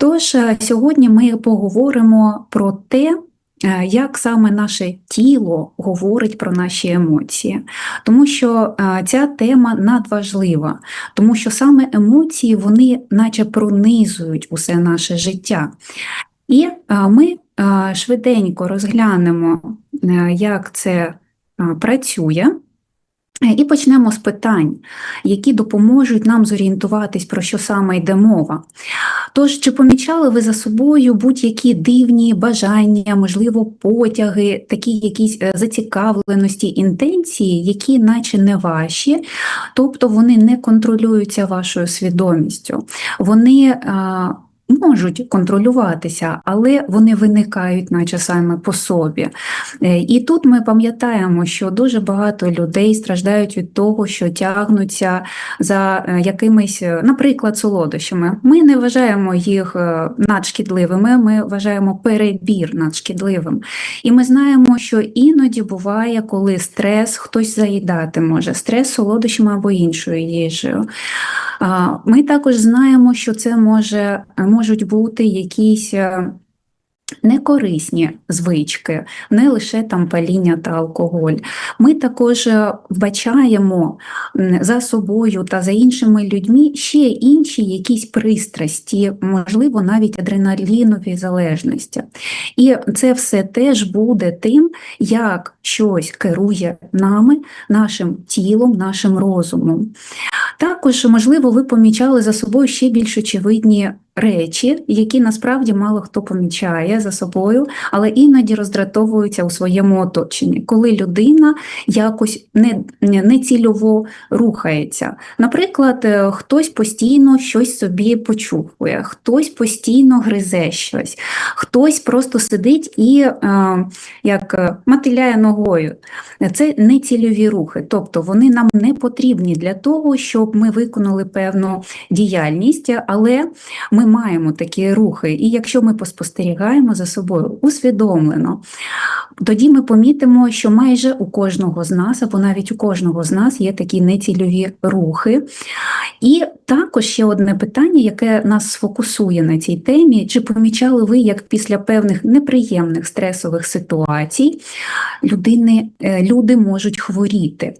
Тож е, сьогодні ми поговоримо про те, е, як саме наше тіло говорить про наші емоції, тому що е, ця тема надважлива, тому що саме емоції вони наче пронизують усе наше життя. І ми швиденько розглянемо, як це працює. І почнемо з питань, які допоможуть нам зорієнтуватись, про що саме йде мова. Тож, чи помічали ви за собою будь-які дивні бажання, можливо, потяги, такі якісь е, зацікавленості, інтенції, які наче не ваші, тобто вони не контролюються вашою свідомістю, вони можуть контролюватися, але вони виникають, наче саме по собі. Е, і тут ми пам'ятаємо, що дуже багато людей страждають від того, що тягнуться за е, якимись, е, наприклад, солодощами. Ми не вважаємо їх надшкідливими, ми вважаємо перебір надшкідливим. І ми знаємо, що іноді буває, коли стрес хтось заїдати може, стрес солодощами або іншою їжею. Ми також знаємо, що це може, можуть бути якісь е, некорисні звички, не лише там паління та алкоголь. Ми також е, вбачаємо за собою та за іншими людьми ще інші якісь пристрасті, можливо, навіть адреналінові залежності. І це все теж буде тим, як щось керує нами, нашим тілом, нашим розумом. Також, можливо, ви помічали за собою ще більш очевидні речі, які насправді мало хто помічає за собою, але іноді роздратовуються у своєму оточенні, коли людина якось не, цільово рухається. Наприклад, е, хтось постійно щось собі почухує, хтось постійно гризе щось, хтось просто сидить і е, як мотиляє ногою. Це не цільові рухи, тобто вони нам не потрібні для того, щоб ми виконали певну діяльність, але ми маємо такі рухи, і якщо ми поспостерігаємо за собою усвідомлено, тоді ми помітимо, що майже у кожного з нас, або навіть у кожного з нас є такі нецільові рухи. І також ще одне питання, яке нас сфокусує на цій темі: чи помічали ви, як після певних неприємних стресових ситуацій людини, е, люди можуть хворіти?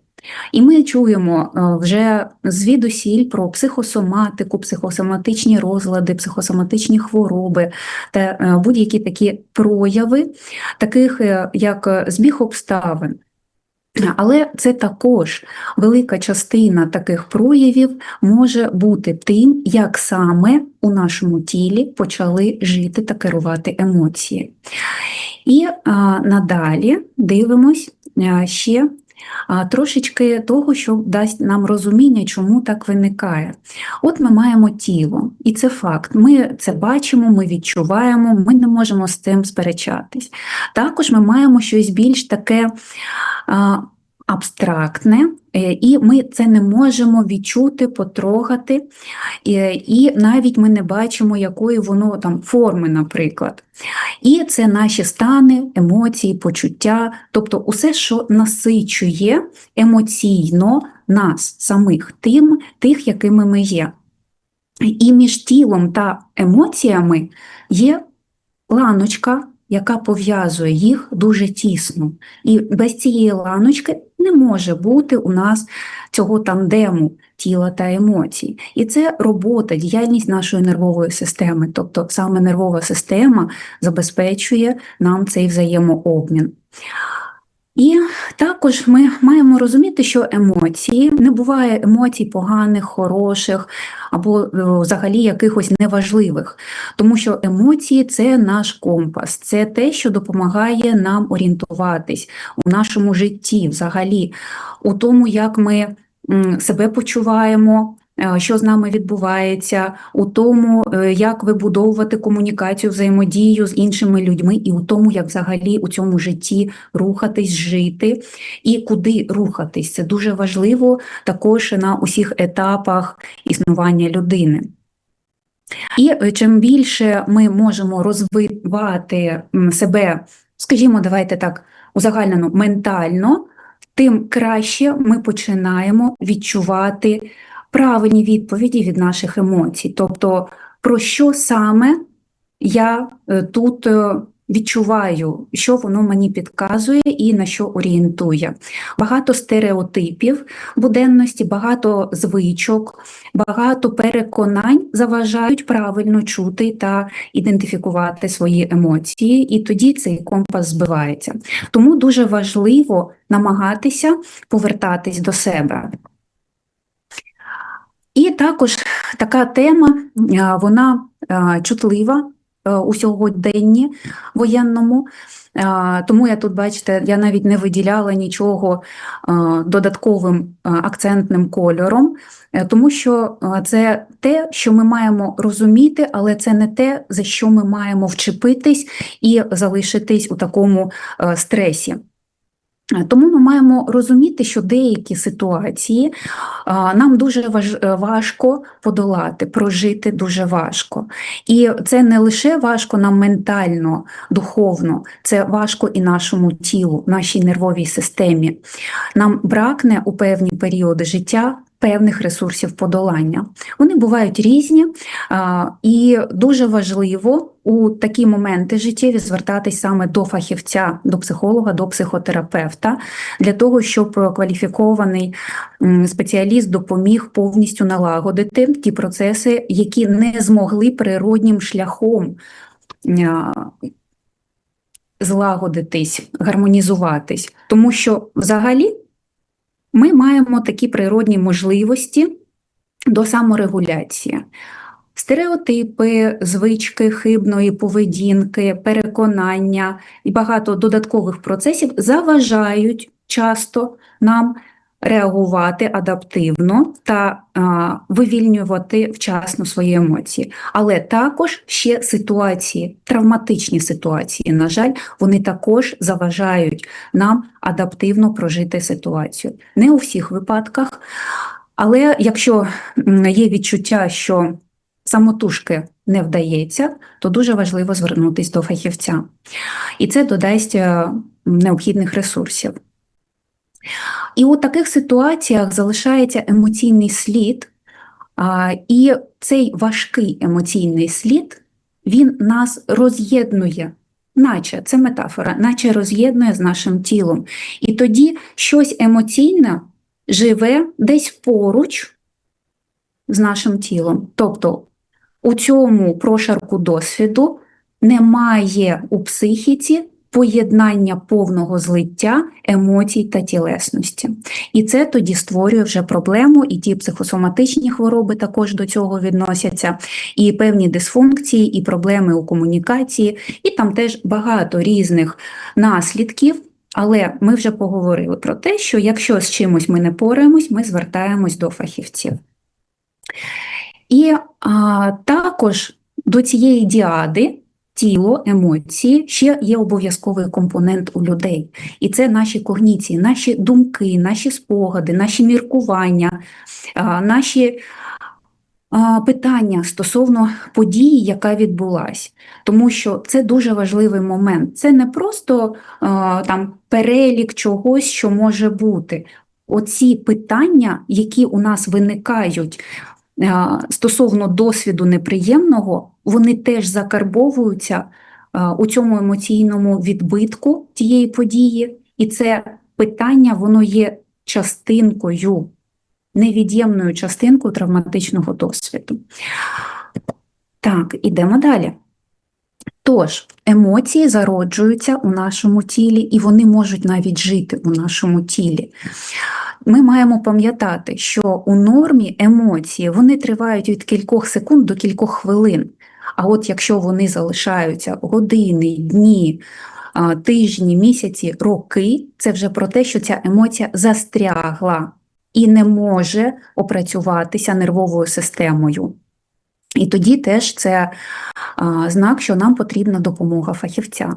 І ми чуємо е, вже звідусіль про психосоматику, психосоматичні розлади, психосоматичні хвороби та е, будь-які такі прояви, таких е, як збіг обставин. Але це також велика частина таких проявів може бути тим, як саме у нашому тілі почали жити та керувати емоції. І а, надалі дивимось ще трошечки того, що дасть нам розуміння, чому так виникає. От ми маємо тіло, і це факт. Ми це бачимо, ми відчуваємо, ми не можемо з цим сперечатись. Також ми маємо щось більш таке абстрактне, е, і ми це не можемо відчути, потрогати, і навіть ми не бачимо, якої воно там форми, наприклад. І це наші стани, емоції, почуття, тобто усе, що насичує емоційно нас самих, тим, тих, якими ми є. І між тілом та емоціями є ланочка, яка пов'язує їх дуже тісно. І без цієї ланочки не може бути у нас цього тандему тіла та емоцій. І це робота, діяльність нашої нервової системи, тобто саме нервова система забезпечує нам цей взаємообмін. І також ми маємо розуміти, що емоції не буває емоцій поганих, хороших або е, взагалі якихось неважливих, тому що емоції це наш компас, це те, що допомагає нам орієнтуватись у нашому житті, взагалі, у тому, як ми себе почуваємо, що з нами відбувається, у тому, е, як вибудовувати комунікацію, взаємодію з іншими людьми, і у тому, як взагалі у цьому житті рухатись, жити і куди рухатись. Це дуже важливо також на усіх етапах існування людини. І е, чим більше ми можемо розвивати себе, скажімо, давайте так, узагальнено ментально, тим краще ми починаємо відчувати правильні відповіді від наших емоцій, тобто про що саме я е, тут е, відчуваю, що воно мені підказує і на що орієнтує. Багато стереотипів буденності, багато звичок, багато переконань заважають правильно чути та ідентифікувати свої емоції, і тоді цей компас збивається. Тому дуже важливо намагатися повертатись до себе. І також така тема, вона чутлива е, у сьогоденні воєнному. Тому я тут, бачите, я навіть не виділяла нічого додатковим акцентним кольором, е, тому що це те, що ми маємо розуміти, але це не те, за що ми маємо вчепитись і залишитись у такому е, стресі. Тому ми маємо розуміти, що деякі ситуації нам дуже важко подолати, прожити дуже важко. І це не лише важко нам ментально, духовно, це важко і нашому тілу, нашій нервовій системі. Нам бракне у певні періоди життя певних ресурсів подолання. Вони бувають різні, і дуже важливо у такі моменти життєві звертатись саме до фахівця, до психолога, до психотерапевта, для того, щоб кваліфікований спеціаліст допоміг повністю налагодити ті процеси, які не змогли природнім шляхом злагодитись, гармонізуватись. Тому що взагалі ми маємо такі природні можливості до саморегуляції. Стереотипи, звички хибної поведінки, переконання і багато додаткових процесів заважають часто нам реагувати адаптивно та а, вивільнювати вчасно свої емоції. Але також ще ситуації, травматичні ситуації, на жаль, вони також заважають нам адаптивно прожити ситуацію. Не у всіх випадках, але якщо є відчуття, що самотужки не вдається, то дуже важливо звернутися до фахівця. І це додасть е, необхідних ресурсів. І у таких ситуаціях залишається емоційний слід, і цей важкий емоційний слід він нас роз'єднує, наче це метафора, наче роз'єднує з нашим тілом. І тоді щось емоційне живе десь поруч з нашим тілом. Тобто у цьому прошарку досвіду немає у психіці поєднання повного злиття емоцій та тілесності. І це тоді створює вже проблему, і ті психосоматичні хвороби також до цього відносяться, і певні дисфункції, і проблеми у комунікації, і там теж багато різних наслідків. Але ми вже поговорили про те, що якщо з чимось ми не пораємось, ми звертаємось до фахівців. І а, також до цієї діади тіло, емоції ще є обов'язковий компонент у людей. І це наші когніції, наші думки, наші спогади, наші міркування, наші питання стосовно події, яка відбулась. Тому що це дуже важливий момент. Це не просто там перелік чогось, що може бути. Оці питання, які у нас виникають стосовно досвіду неприємного, вони теж закарбовуються у цьому емоційному відбитку тієї події, і це питання воно є частинкою, невід'ємною частинкою травматичного досвіду. Так, ідемо далі. Тож, емоції зароджуються у нашому тілі, і вони можуть навіть жити у нашому тілі. Ми маємо пам'ятати, що у нормі емоції вони тривають від кількох секунд до кількох хвилин. А от якщо вони залишаються години, дні, тижні, місяці, роки, це вже про те, що ця емоція застрягла і не може опрацюватися нервовою системою. І тоді теж це знак, що нам потрібна допомога фахівця.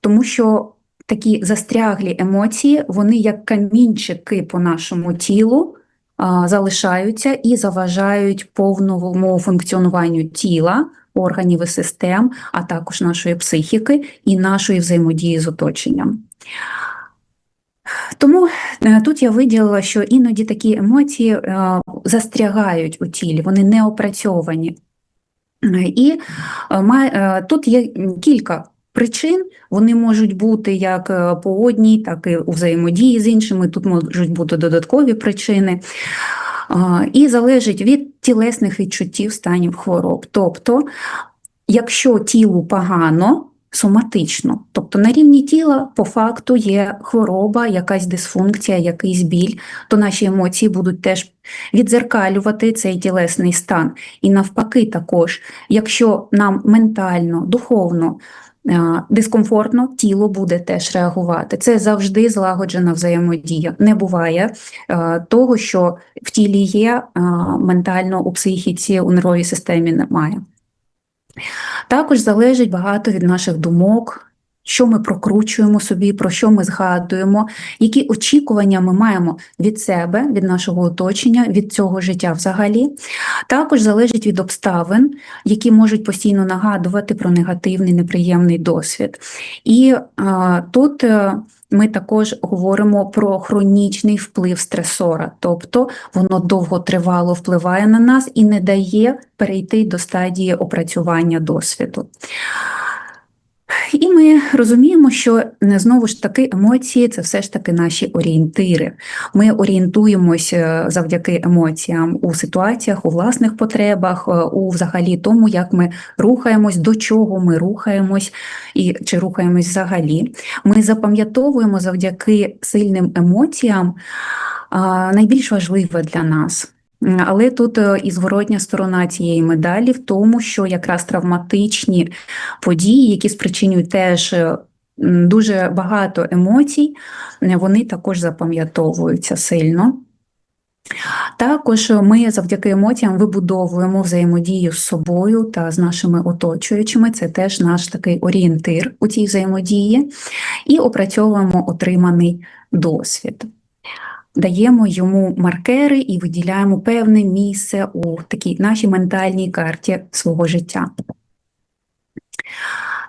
Тому що такі застряглі емоції, вони як камінчики по нашому тілу залишаються і заважають повному функціонуванню тіла, органів і систем, а також нашої психіки і нашої взаємодії з оточенням. Тому е, тут я виділила, що іноді такі емоції е, застрягають у тілі, вони не опрацьовані. І е, тут є кілька причин. Вони можуть бути як по одній, так і у взаємодії з іншими. Тут можуть бути додаткові причини. І залежить від тілесних відчуттів станів хвороб. Тобто, якщо тілу погано, соматично, тобто на рівні тіла по факту є хвороба, якась дисфункція, якийсь біль, то наші емоції будуть теж відзеркалювати цей тілесний стан. І навпаки, також, якщо нам ментально, духовно е, дискомфортно, тіло буде теж реагувати. Це завжди злагоджена взаємодія. Не буває е, того, що в тілі є, е, ментально у психіці, у нервовій системі немає. Також залежить багато від наших думок, що ми прокручуємо собі, про що ми згадуємо, які очікування ми маємо від себе, від нашого оточення, від цього життя взагалі. Також залежить від обставин, які можуть постійно нагадувати про негативний, неприємний досвід. І а, тут е, ми також говоримо про хронічний вплив стресора, тобто воно довготривало впливає на нас і не дає перейти до стадії опрацювання досвіду. І ми розуміємо, що е, знову ж таки емоції це все ж таки наші орієнтири. Ми орієнтуємося завдяки емоціям у ситуаціях, у власних потребах, е, у взагалі тому, як ми рухаємось, до чого ми рухаємось і чи рухаємось взагалі. Ми запам'ятовуємо завдяки сильним емоціям найбільш важливе для нас. Але тут е, і зворотня сторона цієї медалі в тому, що якраз травматичні події, які спричинюють теж е, дуже багато емоцій, е, вони також запам'ятовуються сильно. Також ми завдяки емоціям вибудовуємо взаємодію з собою та з нашими оточуючими. Це теж наш такий орієнтир у цій взаємодії, і опрацьовуємо отриманий досвід. Даємо йому маркери і виділяємо певне місце у такій нашій ментальній карті свого життя.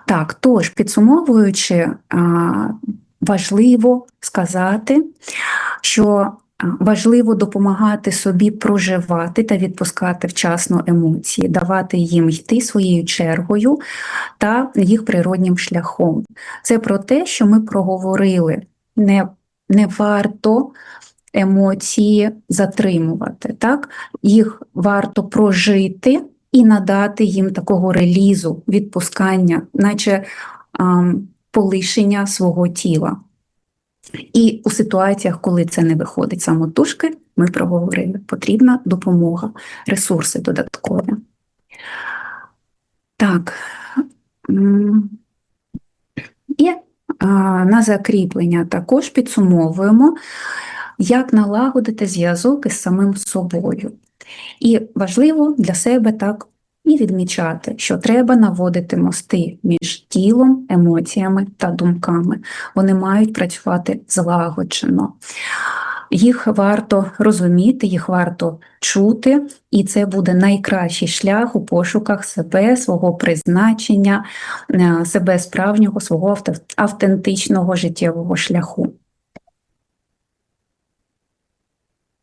Так, тож, підсумовуючи, важливо сказати, що важливо допомагати собі проживати та відпускати вчасно емоції, давати їм йти своєю чергою та їх природнім шляхом. Це про те, що ми проговорили. Не, не варто емоції затримувати. Так? Їх варто прожити і надати їм такого релізу, відпускання, наче ам, полишення свого тіла. І у ситуаціях, коли це не виходить самотужки, ми проговорили, потрібна допомога, ресурси додаткові. Так. І на закріплення також підсумовуємо, як налагодити зв'язок із самим собою. І важливо для себе так і відмічати, що треба наводити мости між тілом, емоціями та думками. Вони мають працювати злагоджено. Їх варто розуміти, їх варто чути, і це буде найкращий шлях у пошуках себе, свого призначення, е, себе справжнього, свого автентичного життєвого шляху.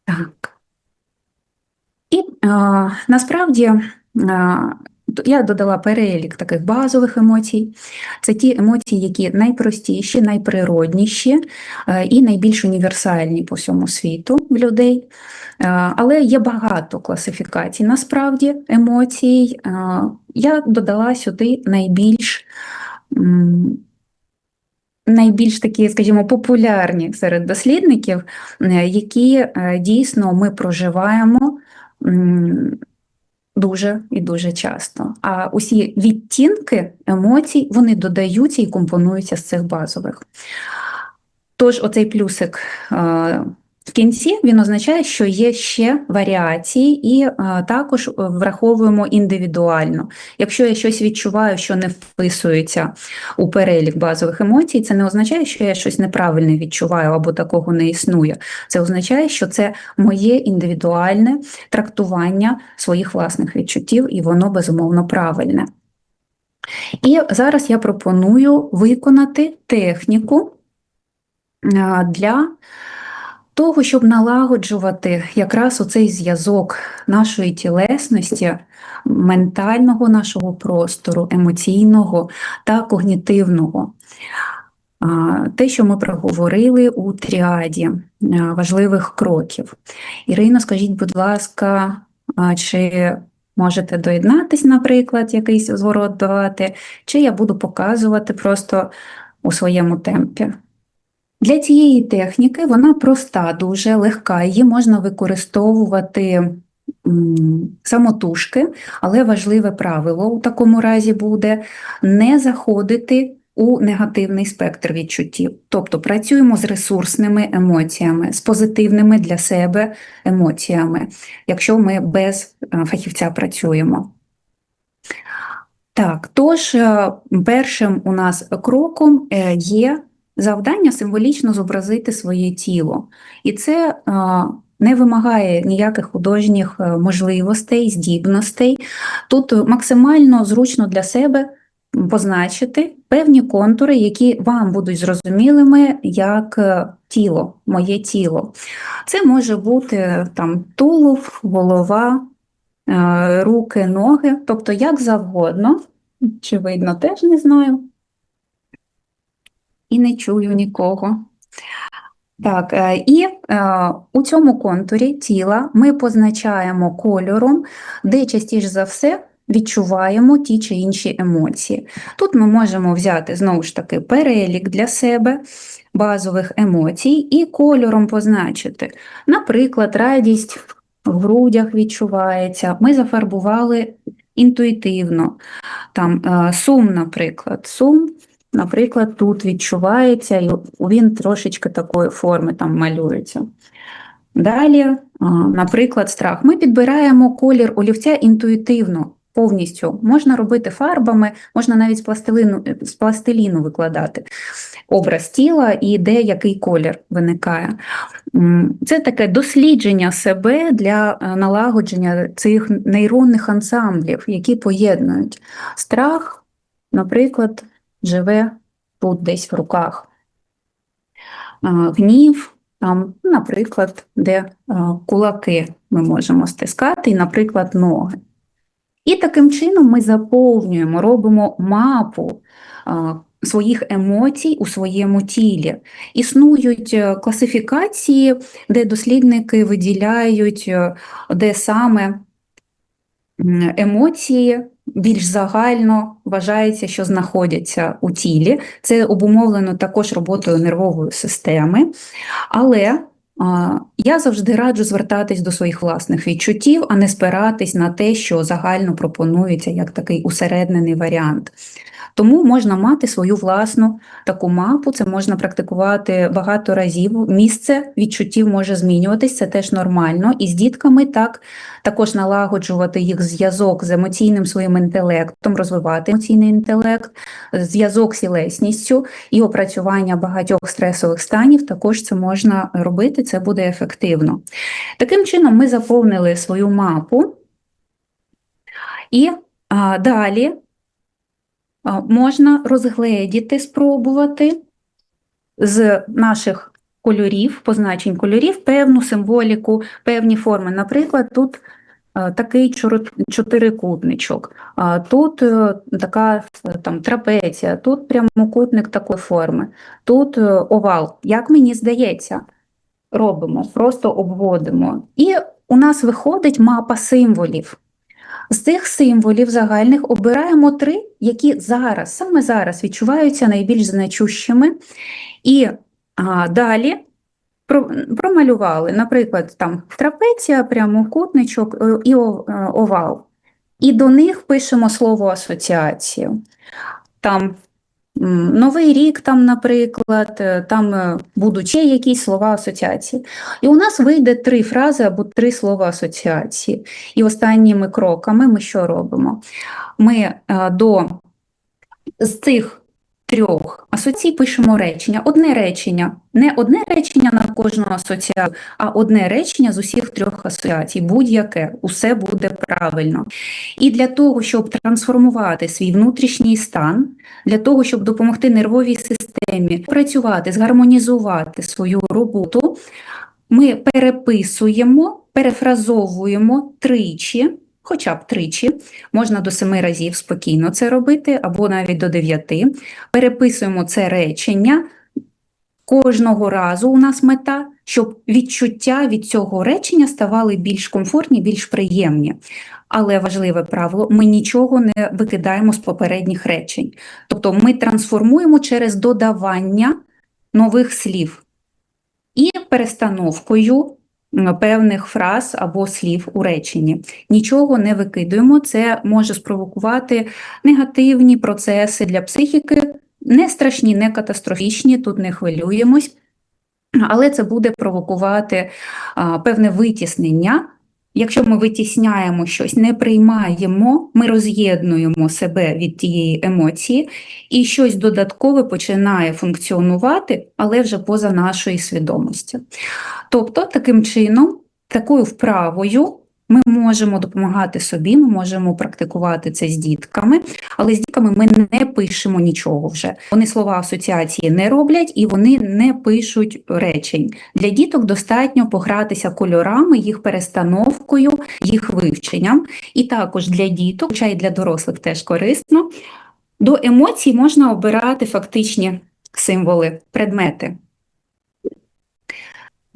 Так. І а, насправді а, я додала перелік таких базових емоцій. Це ті емоції, які найпростіші, найприродніші е, і найбільш універсальні по всьому світу в людей. Е, Але є багато класифікацій. Насправді емоцій. Е, Я додала сюди найбільш найбільш такі, скажімо, популярні серед дослідників, е, які е, дійсно ми проживаємо дуже і дуже часто. А усі відтінки емоцій вони додаються і компонуються з цих базових. Тож, оцей плюсик е, в кінці він означає, що є ще варіації, і е, також враховуємо індивідуально. Якщо я щось відчуваю, що не вписується у перелік базових емоцій, це не означає, що я щось неправильне відчуваю або такого не існує. Це означає, що це моє індивідуальне трактування своїх власних відчуттів, і воно безумовно правильне. І зараз я пропоную виконати техніку а, для того, щоб налагоджувати якраз оцей зв'язок нашої тілесності, ментального нашого простору, емоційного та когнітивного. Те, що ми проговорили у тріаді важливих кроків. Ірино, скажіть, будь ласка, чи можете доєднатись, наприклад, якийсь зворот давати, чи я буду показувати просто у своєму темпі? Для цієї техніки вона проста, дуже легка, її можна використовувати самотужки, але важливе правило у такому разі буде не заходити у негативний спектр відчуттів. Тобто працюємо з ресурсними емоціями, з позитивними для себе емоціями, якщо ми без е, фахівця працюємо. Так, тож, е, першим у нас кроком е, є завдання символічно зобразити своє тіло. І це не вимагає ніяких художніх можливостей, здібностей. Тут максимально зручно для себе позначити певні контури, які вам будуть зрозумілими як е, тіло, моє тіло. Це може бути там тулуб, голова, е, руки, ноги, тобто як завгодно, чи видно, теж не знаю. І не чую нікого. Так, е, і е, у цьому контурі тіла ми позначаємо кольором, де частіше за все відчуваємо ті чи інші емоції. Тут ми можемо взяти знову ж таки перелік для себе базових емоцій і кольором позначити. Наприклад, радість в грудях відчувається, ми зафарбували інтуїтивно. Там е, Сум, наприклад, сум. Наприклад, тут відчувається, і він трошечки такої форми там малюється. Далі, наприклад, страх. Ми підбираємо колір олівця інтуїтивно, повністю. Можна робити фарбами, можна навіть з пластиліну, з пластиліну викладати образ тіла і де який колір виникає. Це таке дослідження себе для е, налагодження цих нейронних ансамблів, які поєднують страх, наприклад, живе тут десь в руках. Гнів, там, наприклад, де е, кулаки ми можемо стискати, і, наприклад, ноги. І таким чином ми заповнюємо, робимо мапу своїх емоцій у своєму тілі. Існують е, класифікації, де дослідники виділяють, е, де саме емоції більш загально вважається, що знаходяться у тілі. Це обумовлено також роботою нервової системи. Але я завжди раджу звертатись до своїх власних відчуттів, а не спиратись на те, що загально пропонується як такий усереднений варіант. Тому можна мати свою власну таку мапу, це можна практикувати багато разів. Місце відчуттів може змінюватись, це теж нормально. І з дітками так також налагоджувати їх зв'язок з емоційним своїм інтелектом, розвивати емоційний інтелект, зв'язок з тілесністю і опрацювання багатьох стресових станів. Також це можна робити, це буде ефективно. Таким чином, ми заповнили свою мапу. І а, далі можна розгледіти, спробувати з наших кольорів, позначень кольорів, певну символіку, певні форми. Наприклад, тут такий чотирикутничок, тут е, така там трапеція, тут прямокутник такої форми, тут е, овал. Як мені здається, робимо, просто обводимо. І у нас виходить мапа символів. З цих символів загальних обираємо три, які зараз, саме зараз відчуваються найбільш значущими. І а, далі промалювали, наприклад, там трапеція, прямокутничок е, і е, овал. І до них пишемо слово асоціацію. Там Новий рік, там, наприклад, е, там е, будуть ще якісь слова асоціації. І у нас вийде три фрази або три слова асоціації. І останніми кроками ми що робимо? Ми е, до з цих трьох асоцій пишемо речення. Одне речення, не одне речення на кожну асоціацію, а одне речення з усіх трьох асоціацій. Будь-яке, усе буде правильно. І для того, щоб трансформувати свій внутрішній стан, для того, щоб допомогти нервовій системі працювати, згармонізувати свою роботу. ми переписуємо, перефразовуємо тричі, хоча б тричі, можна до семи разів спокійно це робити, або навіть до дев'яти. Переписуємо це речення. Кожного разу у нас мета, щоб відчуття від цього речення ставали більш комфортні, більш приємні. Але важливе правило: ми нічого не викидаємо з попередніх речень. Тобто ми трансформуємо через додавання нових слів і перестановкою певних фраз або слів у реченні. Нічого не викидуємо, це може спровокувати негативні процеси для психіки, не страшні, не катастрофічні, тут не хвилюємось, але це буде провокувати певне витіснення. Якщо ми витісняємо щось, не приймаємо, ми роз'єднуємо себе від тієї емоції, і щось додаткове починає функціонувати, але вже поза нашою свідомістю. Тобто, таким чином, такою вправою ми можемо допомагати собі, ми можемо практикувати це з дітками, але з дітками ми не пишемо нічого вже. Вони слова асоціації не роблять і вони не пишуть речень. Для діток достатньо погратися кольорами, їх перестановкою, їх вивченням. І також для діток, хоча й для дорослих теж корисно, до емоцій можна обирати фактичні символи, предмети.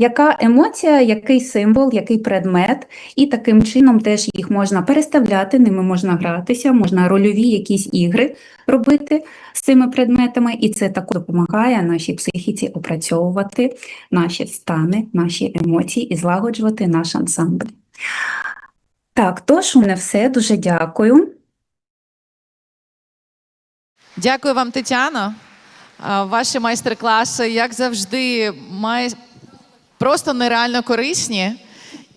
Яка емоція, який символ, який предмет, і таким чином теж їх можна переставляти, ними можна гратися, можна рольові якісь ігри робити з цими предметами, і це також допомагає нашій психіці опрацьовувати наші стани, наші емоції і злагоджувати наш ансамбль. Так, тож у мене все. Дуже дякую. Дякую вам, Тетяно. Ваші майстер-класи, як завжди, май... просто нереально корисні,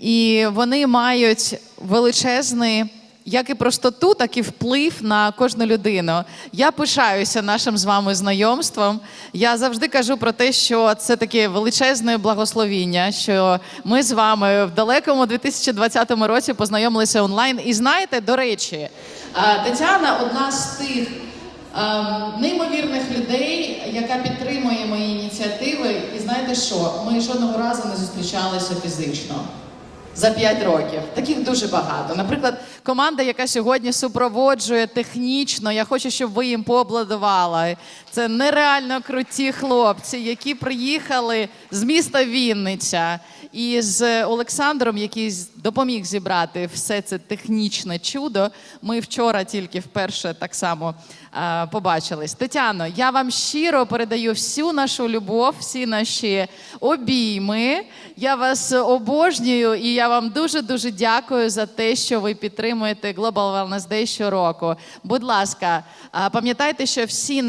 і вони мають величезний як і простоту, так і вплив на кожну людину. Я пишаюся нашим з вами знайомством. Я завжди кажу про те, що це таке величезне благословіння, що ми з вами в далекому 2020 році познайомилися онлайн. І знаєте, до речі, Тетяна одна з тих. Ем, неймовірних людей, яка підтримує мої ініціативи. І знаєте що? Ми жодного разу не зустрічалися фізично. За 5 років таких дуже багато. Наприклад, команда, яка сьогодні супроводжує технічно. Я хочу, щоб ви їм поаплодували. Це нереально круті хлопці, які приїхали з міста Вінниця і з Олександром, який допоміг зібрати все це технічне чудо. Ми вчора тільки вперше так само е, побачились. Тетяно, я вам щиро передаю всю нашу любов, всі наші обійми. Я вас обожнюю і я вам дуже дуже дякую за те, що ви підтримуєте Global Wellness Day щороку. Будь ласка, а, пам'ятайте, що всі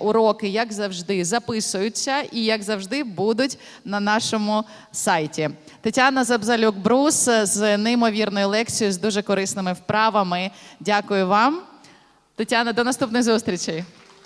уроки, як завжди, записуються і як завжди будуть на нашому сайті. Тетяна Забзалюк Брус з неймовірною лекцією з дуже корисними вправами. Дякую вам. Тетяна, до наступних зустрічей.